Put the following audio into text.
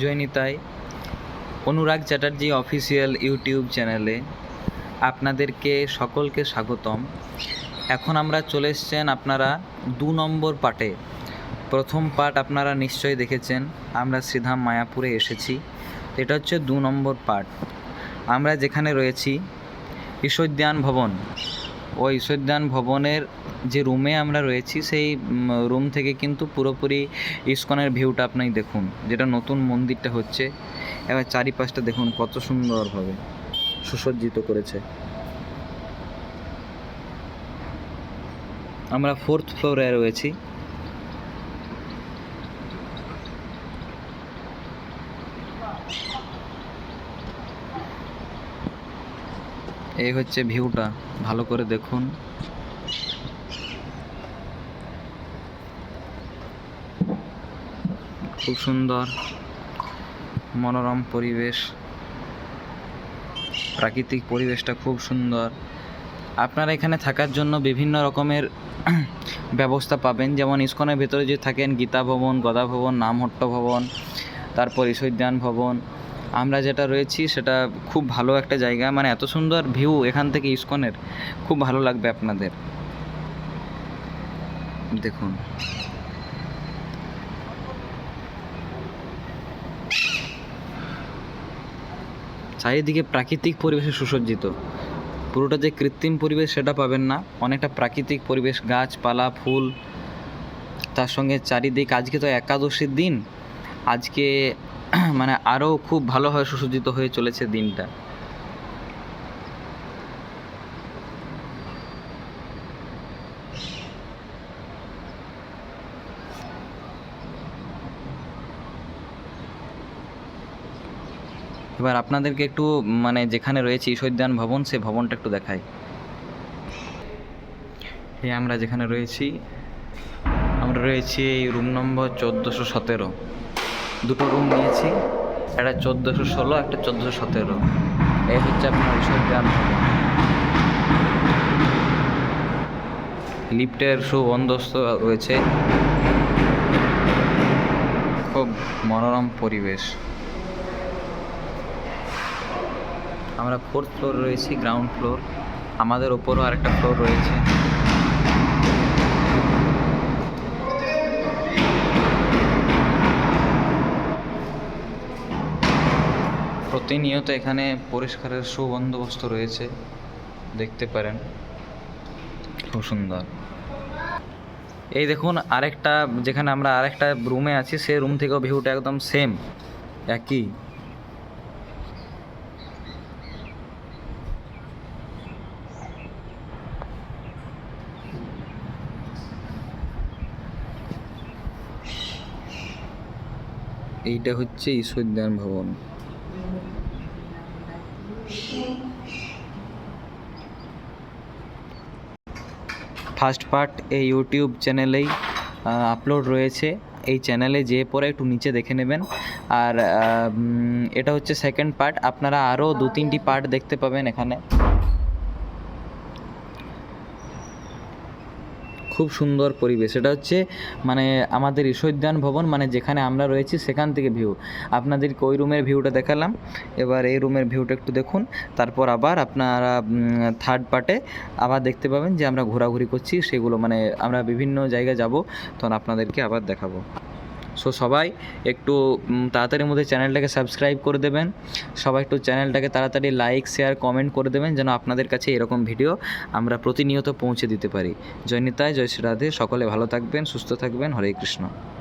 জয়নিতাই, Anurag Chatterjee official YouTube চ্যানেলে আপনাদেরকে সকলকে স্বাগতম। এখন আমরা চলে এসেছেন আপনারা দু নম্বর পার্টে প্রথম পার্ট আপনারা নিশ্চয়ই দেখেছেন, আমরা শ্রীধাম মায়াপুরে এসেছি। এটা হচ্ছে দু নম্বর পার্ট আমরা যেখানে রয়েছি ঈশ্বরদ্যান ভবন। ওই ঈশ্বরদ্যান ভবনের যে রুমে আমরা রয়েছি, সেই রুম থেকে কিন্তু পুরোপুরি ইস্কনের ভিউটা আপনি দেখুন, যেটা নতুন মন্দিরটা হচ্ছে। এবার চারিপাশটা দেখুন, কত সুন্দরভাবে সুসজ্জিত করেছে। আমরা ফোর্থ ফ্লোরে রয়েছি। এই হচ্ছে ভিউটা ভালো করে দেখুন। খুব সুন্দর, মনোরম পরিবেশ, প্রাকৃতিক পরিবেশটা খুব সুন্দর। আপনারা এখানে থাকার জন্য বিভিন্ন রকমের ব্যবস্থা পাবেন। যেমন ইস্কনের ভেতরে যে থাকেন গীতা ভবন, গদা ভবন, নামহট্ট ভবন, তারপর ঈশ্বরদ্যান ভবন। আমরা যেটা রয়েছি সেটা খুব ভালো একটা জায়গা। মানে এত সুন্দর ভিউ এখান থেকে ইস্কনের। খুব ভালো লাগবে আপনাদের। দেখুন। চারিদিকে প্রাকৃতিক পরিবেশে সুসজ্জিত। পুরোটা যে কৃত্রিম পরিবেশ সেটা পাবেন না। অনেকটা প্রাকৃতিক পরিবেশ, গাছপালা, ফুল। তার সঙ্গে চারিদিক, আজকে তো একাদশীর দিন। আজকে মানে আরও খুব ভালোভাবে সুসজ্জিত হয়ে চলেছে দিনটা। এবার আপনাদেরকে একটু মানে যেখানে রয়েছে ঈশ্বরদ্যান ভবন, সে ভবনটা একটু দেখাই। এই আমরা যেখানে রয়েছি, আমরা রয়েছি এই রুম নম্বর চোদ্দোশো সতেরো। দুটো রুম নিয়েছি, একটা চোদ্দোশো ষোলো, একটা চোদ্দোশো সতেরো। এই হচ্ছে আপনার ঈশ্বরদ্যান ভবন। লিফটের সুবন্দস্ত রয়েছে। খুব মনোরম পরিবেশ। আমরা ফোর্থ ফ্লোর রয়েছি গ্রাউন্ড ফ্লোর আমাদের ওপরও আরেকটা ফ্লোর রয়েছে। প্রতিনিয়ত এখানে পরিষ্কারের সুবন্দোবস্ত রয়েছে। দেখতে পারেন। খুব সুন্দর। এই দেখুন, আরেকটা, যেখানে আমরা আরেকটা রুমে আছি, সেই রুম থেকেও ভিউটা একদম সেম একই। এইটা হচ্ছে ঈশ্বরদ্যান ভবন। ফার্স্ট পার্ট এই ইউটিউব চ্যানেলেই আপলোড রয়েছে। এই চ্যানেলে যেয়ে পরে একটু নিচে দেখে নেবেন। আর এটা হচ্ছে সেকেন্ড পার্ট। আপনারা আরও দু তিনটি পার্ট দেখতে পাবেন এখানে। খুব সুন্দর পরিবেশ। এটা হচ্ছে মানে আমাদের ঈশ্বরদ্যান ভবন মানে যেখানে আমরা রয়েছি সেখান থেকে ভিউ আপনাদেরকে ওই রুমের ভিউটা দেখালাম। এবার এই রুমের ভিউটা একটু দেখুন। তারপর আবার আপনারা থার্ড পার্টে আবার দেখতে পাবেন যে আমরা ঘোরাঘুরি করছি। সেগুলো মানে আমরা বিভিন্ন জায়গায় যাব। তখন আপনাদেরকে আবার দেখাবো। সো সবাই একটু তাড়াতাড়ির মধ্যে চ্যানেলটাকে সাবস্ক্রাইব করে দেবেন। সবাই একটু চ্যানেলটাকে তাড়াতাড়ি লাইক শেয়ার কমেন্ট করে দেবেন যেন আপনাদের কাছে এরকম ভিডিও আমরা প্রতিনিয়ত পৌঁছে দিতে পারি। জয় নিতাই, জয় শ্রী রাধে। সকলে ভালো থাকবেন, সুস্থ থাকবেন। হরে কৃষ্ণ।